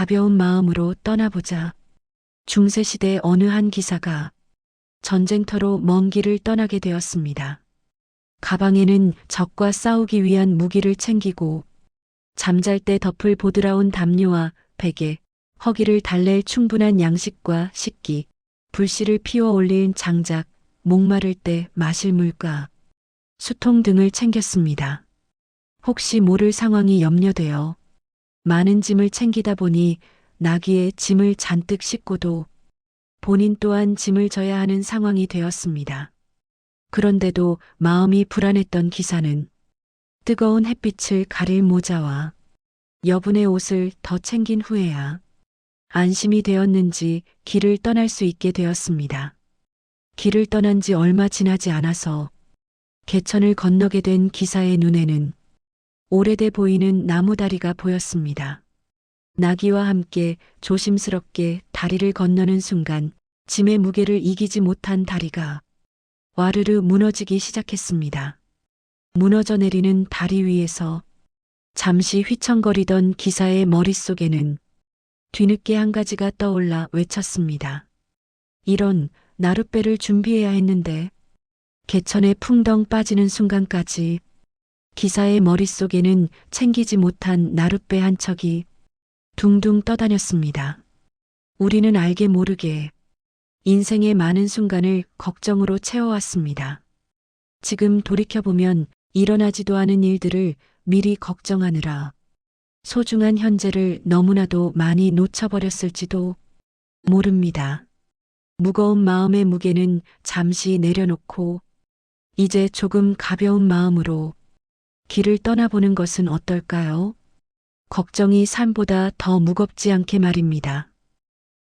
가벼운 마음으로 떠나보자. 중세시대 어느 한 기사가 전쟁터로 먼 길을 떠나게 되었습니다. 가방에는 적과 싸우기 위한 무기를 챙기고 잠잘 때 덮을 보드라운 담요와 베개, 허기를 달랠 충분한 양식과 식기, 불씨를 피워 올린 장작, 목마를 때 마실 물과 수통 등을 챙겼습니다. 혹시 모를 상황이 염려되어 많은 짐을 챙기다 보니 나귀에 짐을 잔뜩 싣고도 본인 또한 짐을 져야 하는 상황이 되었습니다. 그런데도 마음이 불안했던 기사는 뜨거운 햇빛을 가릴 모자와 여분의 옷을 더 챙긴 후에야 안심이 되었는지 길을 떠날 수 있게 되었습니다. 길을 떠난 지 얼마 지나지 않아서 개천을 건너게 된 기사의 눈에는 오래돼 보이는 나무다리가 보였습니다. 나귀와 함께 조심스럽게 다리를 건너는 순간 짐의 무게를 이기지 못한 다리가 와르르 무너지기 시작했습니다. 무너져 내리는 다리 위에서 잠시 휘청거리던 기사의 머릿속에는 뒤늦게 한 가지가 떠올라 외쳤습니다. 이런 나룻배를 준비해야 했는데 개천에 풍덩 빠지는 순간까지 기사의 머릿속에는 챙기지 못한 나룻배 한 척이 둥둥 떠다녔습니다. 우리는 알게 모르게 인생의 많은 순간을 걱정으로 채워왔습니다. 지금 돌이켜보면 일어나지도 않은 일들을 미리 걱정하느라 소중한 현재를 너무나도 많이 놓쳐버렸을지도 모릅니다. 무거운 마음의 무게는 잠시 내려놓고 이제 조금 가벼운 마음으로 길을 떠나보는 것은 어떨까요? 걱정이 삶보다 더 무겁지 않게 말입니다.